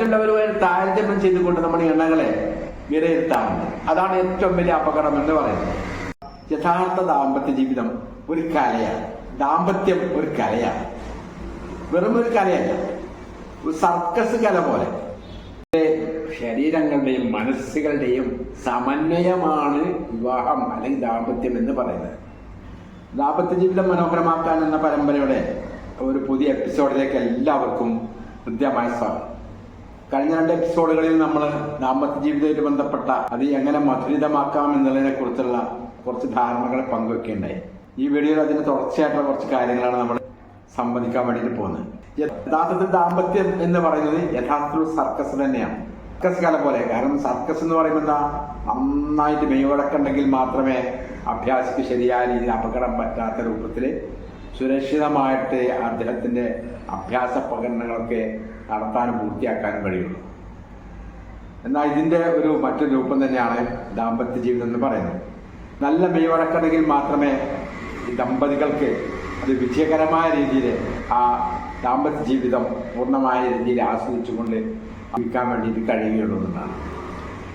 മറ്റുള്ളവരുമായി താരതമ്യം ചെയ്തുകൊണ്ട് നമ്മൾ എണ്ണകളെ വിലയിരുത്താറുണ്ട്. അതാണ് ഏറ്റവും വലിയ അപകടം എന്ന് പറയുന്നത്. യഥാർത്ഥ ദാമ്പത്യ ജീവിതം ഒരു കലയാണ്. ദാമ്പത്യം ഒരു കലയാണ്. വെറും ഒരു കലയല്ല. ഒരു സർക്കസ് കല പോലെ. ശരീരങ്ങളുടെയും മനസ്സുകളുടെയും സമന്വയമാണ് വിവാഹം അല്ലെങ്കിൽ ദാമ്പത്യം എന്ന് പറയുന്നത്. ദാമ്പത്യ ജീവിതം മനോഹരമാക്കാൻ എന്ന പരമ്പരയുടെ ഒരു പുതിയ എപ്പിസോഡിലേക്ക് എല്ലാവർക്കും ഹൃദ്യമായ സ്വാഗതം. കഴിഞ്ഞ രണ്ട് എപ്പിസോഡുകളിൽ നമ്മൾ ദാമ്പത്യ ജീവിതവുമായി ബന്ധപ്പെട്ട അത് എങ്ങനെ മധുരിതമാക്കാം എന്നുള്ളതിനെ കുറിച്ചുള്ള കുറച്ച് ധാരണകൾ പങ്കുവെക്കുകയുണ്ടായി ഈ വീഡിയോയിൽ അതിന് തുടർച്ചയായിട്ടുള്ള കുറച്ച് കാര്യങ്ങളാണ് നമ്മൾ സംവദിക്കാൻ വേണ്ടിയിട്ട് പോകുന്നത്. യഥാർത്ഥത്തിൽ ദാമ്പത്യം എന്ന് പറയുന്നത് യഥാർത്ഥത്തിൽ സർക്കസ് തന്നെയാണ്. സർക്കസ് കല പോലെ. കാരണം സർക്കസ് എന്ന് പറയുമ്പോൾ എന്താ? നന്നായിട്ട് മെയ്വഴക്കുണ്ടെങ്കിൽ മാത്രമേ അഭ്യാസിക്ക് ശരിയായ രീതിയിൽ അപകടം പറ്റാത്ത രൂപത്തിൽ സുരക്ഷിതമായിട്ട് അദ്ദേഹത്തിന്റെ അഭ്യാസ പ്രകടനങ്ങളൊക്കെ നടത്താനും പൂർത്തിയാക്കാനും കഴിയുള്ളൂ. എന്നാൽ ഇതിന്റെ ഒരു മറ്റൊരു രൂപം തന്നെയാണ് ദാമ്പത്യ ജീവിതം എന്ന് പറയുന്നത്. നല്ല മെയ്വഴക്കുണ്ടെങ്കിൽ മാത്രമേ ഈ ദമ്പതികൾക്ക് അത് വിജയകരമായ രീതിയിൽ ആ ദാമ്പത്യ ജീവിതം പൂർണമായ രീതിയിൽ ആസ്വദിച്ചുകൊണ്ട് ജീവിക്കാൻ വേണ്ടിയിട്ട് കഴിയുകയുള്ളൂ എന്നാണ്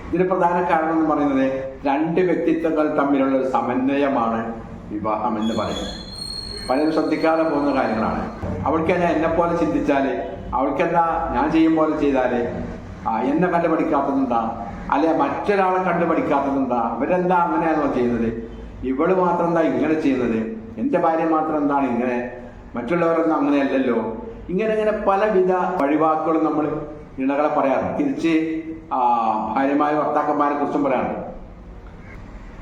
ഇതിന് പ്രധാന കാരണം എന്ന് പറയുന്നത് രണ്ട് വ്യക്തിത്വങ്ങൾ തമ്മിലുള്ള ഒരു സമന്വയമാണ് വിവാഹം എന്ന് പറയുന്നത്. പലരും ശ്രദ്ധിക്കാതെ പോകുന്ന കാര്യങ്ങളാണ്. അവൾക്ക് എന്നെ എന്നെപ്പോലെ ചിന്തിച്ചാൽ അവൾക്കെന്താ ഞാൻ ചെയ്യും പോലെ ചെയ്താലേ? ആ എന്നെ കണ്ടു പഠിക്കാത്തതുണ്ടാ അല്ലെ മറ്റൊരാളെ കണ്ടു പഠിക്കാത്തതുണ്ടാ അവരെന്താ അങ്ങനെയാണോ ചെയ്യുന്നത്? ഇവൾ മാത്രം എന്താ ഇങ്ങനെ ചെയ്യുന്നത്? എന്റെ ഭാര്യ മാത്രം എന്താണ് ഇങ്ങനെ? മറ്റുള്ളവരൊന്നും അങ്ങനെയല്ലല്ലോ. ഇങ്ങനെ ഇങ്ങനെ പലവിധ വഴിവാക്കുകളും നമ്മൾ ഇണകളെ പറയാറുണ്ട്. തിരിച്ച് ആ, ഭാര്യമായ ഭർത്താക്കന്മാരെ കുറിച്ചും പറയാറുണ്ട്.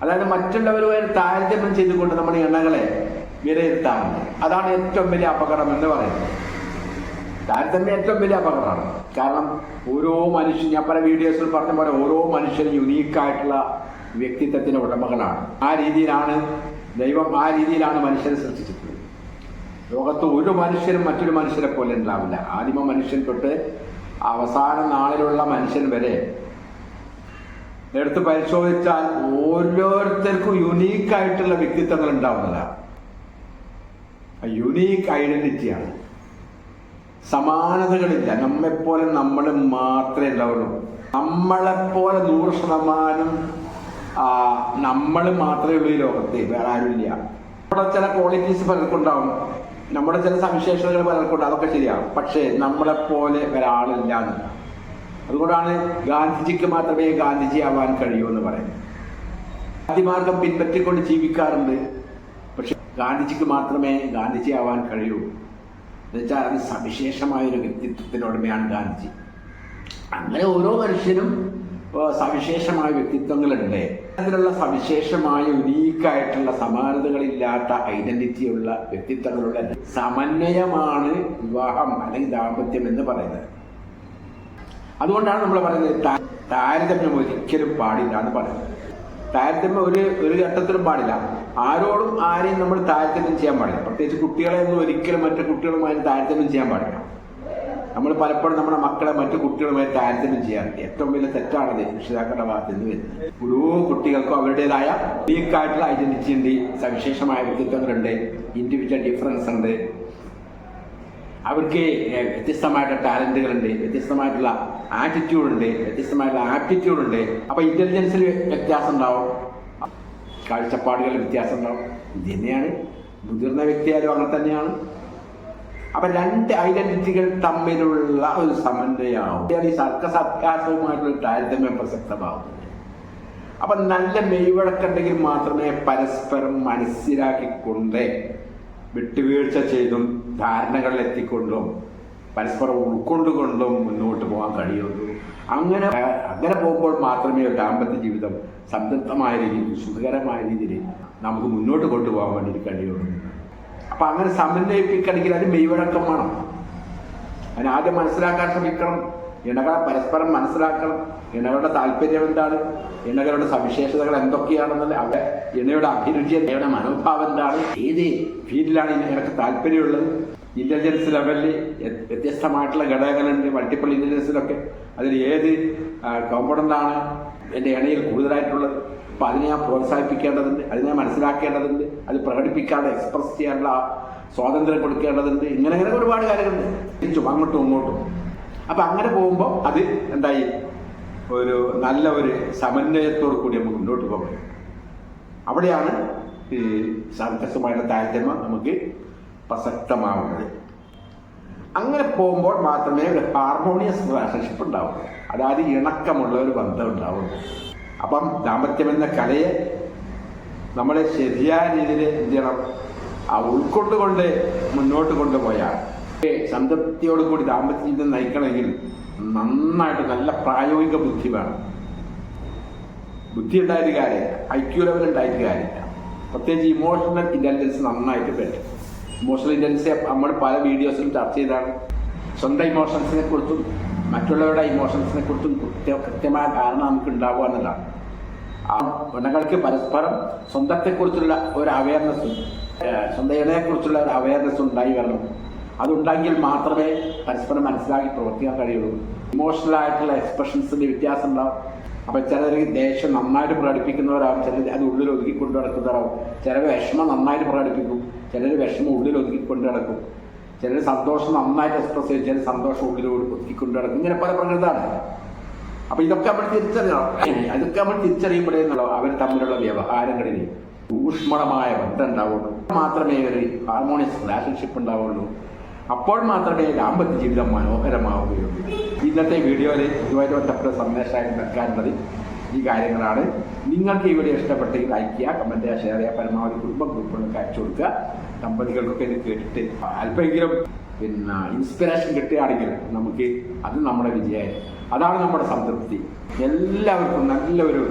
അതായത് മറ്റുള്ളവരുമായി താരതമ്യം ചെയ്തുകൊണ്ട് നമ്മൾ ഇണകളെ വിലയിരുത്താറുണ്ട്. അതാണ് ഏറ്റവും വലിയ അപകടം എന്ന് പറയുന്നത്. താരതമ്യം ഏറ്റവും വലിയ അപകടമാണ്. കാരണം ഓരോ മനുഷ്യൻ ഞാൻ പല വീഡിയോസിൽ പറഞ്ഞ പോലെ ഓരോ മനുഷ്യനും യുണീക്കായിട്ടുള്ള വ്യക്തിത്വത്തിന്റെ ഉടമകളാണ്. ആ രീതിയിലാണ് ദൈവം ആ രീതിയിലാണ് മനുഷ്യനെ സൃഷ്ടിച്ചിട്ടുള്ളത്. ലോകത്ത് ഒരു മനുഷ്യനും മറ്റൊരു മനുഷ്യരെ പോലെ ഉണ്ടാവില്ല. ആദിമ മനുഷ്യൻ തൊട്ട് അവസാന നാളിലുള്ള മനുഷ്യൻ വരെ എടുത്ത് പരിശോധിച്ചാൽ ഓരോരുത്തർക്കും യുണീക്കായിട്ടുള്ള വ്യക്തിത്വങ്ങൾ ഉണ്ടാവുന്നതാണ് യുണീക്ക് ഐഡന്റിറ്റിയാണ്. സമാനതകളില്ല. നമ്മെപ്പോലെ നമ്മൾ മാത്രമേ ഉണ്ടാവുള്ളൂ. നമ്മളെപ്പോലെ നൂറ് ശതമാനം നമ്മൾ മാത്രമേ ഉള്ളൂ ഈ ലോകത്ത്. വേറെ ആരുമില്ല. നമ്മുടെ ചില ക്വാളിറ്റീസ് പലർക്കുണ്ടാവും. നമ്മുടെ ചില സവിശേഷതകൾ പലർക്കുണ്ട് അതൊക്കെ ശരിയാണ് പക്ഷേ നമ്മളെപ്പോലെ ഒരാളില്ല. അതുകൊണ്ടാണ് ഗാന്ധിജിക്ക് മാത്രമേ ഗാന്ധിജി ആവാൻ കഴിയൂ എന്ന് പറയുന്നത്. ഗാന്ധിമാർഗം പിൻപറ്റിക്കൊണ്ട് ജീവിക്കാറുണ്ട്. പക്ഷെ ഗാന്ധിജിക്ക് മാത്രമേ ഗാന്ധിജി ആവാൻ കഴിയൂ. എന്നുവെച്ചാൽ അത് സവിശേഷമായ ഒരു വ്യക്തിത്വത്തിനുടമയാണ് ഗാന്ധിജി. അങ്ങനെ ഓരോ മനുഷ്യനും സവിശേഷമായ വ്യക്തിത്വങ്ങളുണ്ട്. അതിലുള്ള സവിശേഷമായ യുനീക്കായിട്ടുള്ള സമാനതകളില്ലാത്ത ഐഡന്റിറ്റി ഉള്ള വ്യക്തിത്വങ്ങളുള്ള സമന്വയമാണ് വിവാഹം അല്ലെങ്കിൽ ദാമ്പത്യം എന്ന് പറയുന്നത്. അതുകൊണ്ടാണ് നമ്മൾ പറയുന്നത് താരതമ്യം ഒരിക്കലും പാടില്ല എന്ന് പറയുന്നത്. താരതമ്യം ഒരു ഒരു ഘട്ടത്തിലും പാടില്ല. ആരോടും ആരെയും നമ്മൾ താരതമ്യം ചെയ്യാൻ പാടില്ല. പ്രത്യേകിച്ച് കുട്ടികളെ ഒന്നും ഒരിക്കലും മറ്റു കുട്ടികളുമായി താരതമ്യം ചെയ്യാൻ പാടില്ല. നമ്മൾ പലപ്പോഴും നമ്മുടെ മക്കളെ മറ്റു കുട്ടികളുമായി താരതമ്യം ചെയ്യാറുണ്ട് ഏറ്റവും വലിയ തെറ്റാണത് രക്ഷിതാക്കളുടെ ഭാഗത്ത് നിന്ന് വരുന്നത്. ഓരോ കുട്ടികൾക്കും അവരുടേതായ വീക്കായിട്ടുള്ള ഐഡന്റിറ്റി ഉണ്ട് സവിശേഷമായ വ്യക്തിത്വങ്ങളുണ്ട് ഇൻഡിവിജ്വൽ ഡിഫറൻസ് ഉണ്ട്. അവർക്ക് വ്യത്യസ്തമായിട്ടുള്ള ടാലന്റുകളുണ്ട് വ്യത്യസ്തമായിട്ടുള്ള ആറ്റിറ്റ്യൂഡ് ഉണ്ട് വ്യത്യസ്തമായിട്ടുള്ള ആപ്റ്റിറ്റ്യൂഡ് ഉണ്ട് അപ്പൊ ഇന്റലിജൻസിൽ വ്യത്യാസം ഉണ്ടാവും കാഴ്ചപ്പാടുകളിൽ വ്യത്യാസം ഉണ്ടാവും ഇത് തന്നെയാണ്. മുതിർന്ന വ്യക്തിയായാലും അങ്ങനെ തന്നെയാണ്. അപ്പൊ രണ്ട് ഐഡന്റിറ്റികൾ തമ്മിലുള്ള ഒരു സമന്വയമാവും. ഈ സർക്കസ് അഭ്യാസവുമായിട്ടുള്ള താരതമ്യം പ്രസക്തമാവുന്നത് അപ്പൊ നല്ല മെയ്വഴക്കുണ്ടെങ്കിൽ മാത്രമേ പരസ്പരം മനസ്സിലാക്കിക്കൊണ്ട് വിട്ടുവീഴ്ച ചെയ്തും ധാരണകളിൽ എത്തിക്കൊണ്ടും പരസ്പരം ഉൾക്കൊണ്ടുകൊണ്ടും മുന്നോട്ട് പോകാൻ കഴിയുള്ളൂ. അങ്ങനെ അങ്ങനെ പോകുമ്പോൾ മാത്രമേ ഒരു ദാമ്പത്യ ജീവിതം സംതൃപ്തമായ രീതിയിൽ സുഖകരമായ രീതിയിൽ നമുക്ക് മുന്നോട്ട് കൊണ്ടുപോകാൻ വേണ്ടി കഴിയുള്ളൂ. അപ്പം അങ്ങനെ സമന്വയിപ്പിക്കണമെങ്കിൽ അത് മെയ്വഴക്കം വേണം. അതിനാദ്യം മനസ്സിലാക്കാൻ ശ്രമിക്കണം. ഇണകളെ പരസ്പരം മനസ്സിലാക്കണം. ഇണകളുടെ താല്പര്യം എന്താണ്? ഇണകളുടെ സവിശേഷതകൾ എന്തൊക്കെയാണെന്നുള്ള അവിടെ ഇണയുടെ അഭിരുചി ഇണയുടെ മനോഭാവം എന്താണ്? ഏത് ഫീൽഡിലാണ് ഇണക്ക് താല്പര്യമുള്ളത്? ഇന്റലിജൻസ് ലെവലിൽ വ്യത്യസ്തമായിട്ടുള്ള ഘടകങ്ങളുണ്ട്. മൾട്ടിപ്പിൾ ഇന്റലിജൻസിലൊക്കെ അതിൽ ഏത് കോമ്പോണന്റ് ആണ് എന്റെ ഇണയിൽ കൂടുതലായിട്ടുള്ളത്? അപ്പോൾ അതിനെ ഞാൻ പ്രോത്സാഹിപ്പിക്കേണ്ടതുണ്ട്. അതിനെ മനസ്സിലാക്കേണ്ടതുണ്ട്. അത് പ്രകടിപ്പിക്കാതെ എക്സ്പ്രസ് ചെയ്യാനുള്ള സ്വാതന്ത്ര്യം കൊടുക്കേണ്ടതുണ്ട്. ഇങ്ങനെ ഇങ്ങനെ ഒരുപാട് കാര്യങ്ങളുണ്ട്. തിരിച്ചും അങ്ങോട്ടും ഇങ്ങോട്ടും. അപ്പൊ അങ്ങനെ പോകുമ്പോൾ അത് എന്തായി? ഒരു നല്ല ഒരു സമന്വയത്തോടു കൂടി നമുക്ക് മുന്നോട്ട് പോകാം അവിടെയാണ് ഈ സർക്കസുമായിട്ട് താരതമ്യം നമുക്ക് പ്രസക്തമാവുന്നത്. അങ്ങനെ പോകുമ്പോൾ മാത്രമേ ഒരു ഹാർമോണിയസ് റിലേഷൻഷിപ്പ് ഉണ്ടാവും അതായത് ഇണക്കമുള്ള ഒരു ബന്ധം ഉണ്ടാവും അപ്പം ദാമ്പത്യം എന്ന കലയെ നമ്മളെ ശരിയായ രീതിയിൽ എന്ത് ചെയ്യണം? ആ ഉൾക്കൊണ്ടുകൊണ്ട് മുന്നോട്ട് കൊണ്ടുപോയാൽ സംതൃപ്തിയോട് കൂടി ദാമ്പത്യ ജീവിതം നയിക്കണമെങ്കിൽ നന്നായിട്ട് നല്ല പ്രായോഗിക ബുദ്ധി വേണം. ബുദ്ധി ഉണ്ടായിട്ട് കാര്യമില്ല ഐ ക്യു ലെവൽ ഉണ്ടായിട്ട് കാര്യമില്ല പ്രത്യേകിച്ച് ഇമോഷണൽ ഇന്റലിജൻസ് നന്നായിട്ട് വേണം ഇമോഷണൽ ഇന്റലിജൻസ് നമ്മൾ പല വീഡിയോസിലും ചർച്ച ചെയ്താണ്. സ്വന്തം ഇമോഷൻസിനെ കുറിച്ചും മറ്റുള്ളവരുടെ ഇമോഷൻസിനെ കുറിച്ചും കൃത്യ കൃത്യമായ ധാരണ നമുക്ക് ഉണ്ടാവുക ആ ഗുണങ്ങൾക്ക് പരസ്പരം സ്വന്തത്തെക്കുറിച്ചുള്ള ഒരു അവയർനെസ്സും സ്വന്തം ഇണയെക്കുറിച്ചുള്ള ഒരു അവയർനെസ് ഉണ്ടായി വരണം. അതുണ്ടെങ്കിൽ മാത്രമേ പരസ്പരം മനസ്സിലാക്കി പ്രവർത്തിക്കാൻ കഴിയുള്ളൂ. ഇമോഷണൽ ആയിട്ടുള്ള എക്സ്പ്രഷൻസിന്റെ വ്യത്യാസം ഉണ്ടാവും അപ്പൊ ചിലർ ദേഷ്യം നന്നായിട്ട് പ്രകടിപ്പിക്കുന്നവരാകും ചിലർ അത് ഉള്ളിൽ ഒതുക്കി കൊണ്ടു നടക്കുന്നവരാകും ചിലർ വിഷമം നന്നായിട്ട് പ്രകടിപ്പിക്കും ചിലർ വിഷമം ഉള്ളിൽ ഒതുക്കി കൊണ്ടു നടക്കും. ചിലർ സന്തോഷം നന്നായിട്ട് എക്സ്പ്രസ് ചെയ്യും ചിലർ സന്തോഷം ഉള്ളിൽ ഒതുക്കി കൊണ്ടു നടക്കും. ഇങ്ങനെ പല പ്രകൃതാണ് അപ്പൊ ഇതൊക്കെ നമ്മൾ തിരിച്ചറിയണം. അതൊക്കെ നമ്മൾ തിരിച്ചറിയുമ്പോഴേ അവർ തമ്മിലുള്ള വ്യവഹാരങ്ങളിൽ ഊഷ്മളമായ ബന്ധം ഉണ്ടാവുള്ളൂ. മാത്രമേ ഒരു ഹാർമോണിയസ് റിലേഷൻഷിപ്പ് ഉണ്ടാവുള്ളൂ. അപ്പോൾ മാത്രമേ ദാമ്പത്യ ജീവിതം മനോഹരമാവുകയുള്ളൂ. ഇന്നത്തെ വീഡിയോയിൽ ഇതുമായിട്ട് ബന്ധപ്പെട്ട സന്ദേശമായി നൽകാനുള്ളത് ഈ കാര്യങ്ങളാണ്. നിങ്ങൾക്ക് ഈ വീഡിയോ ഇഷ്ടപ്പെട്ടെങ്കിൽ ലൈക്ക് ചെയ്യുക കമന്റ് ചെയ്യുക ഷെയർ ചെയ്യുക പരമാവധി കുടുംബ ഗ്രൂപ്പുകൾക്ക് അയച്ചു കൊടുക്കുക. ദമ്പതികൾക്കൊക്കെ ഇത് കേട്ടിട്ട് അല്പമെങ്കിലും പിന്നെ ഇൻസ്പിറേഷൻ കിട്ടുകയാണെങ്കിൽ നമുക്ക് അത് നമ്മുടെ വിജയമായി അതാണ് നമ്മുടെ സംതൃപ്തി. എല്ലാവർക്കും നല്ലൊരു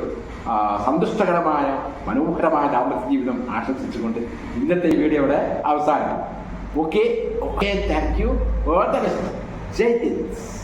സന്തുഷ്ടകരമായ മനോഹരമായ ദാമ്പത്യ ജീവിതം ആശംസിച്ചുകൊണ്ട് ഇന്നത്തെ ഈ വീഡിയോ ഇവിടെ അവസാനിക്കും Okay, okay, thank you. For the response.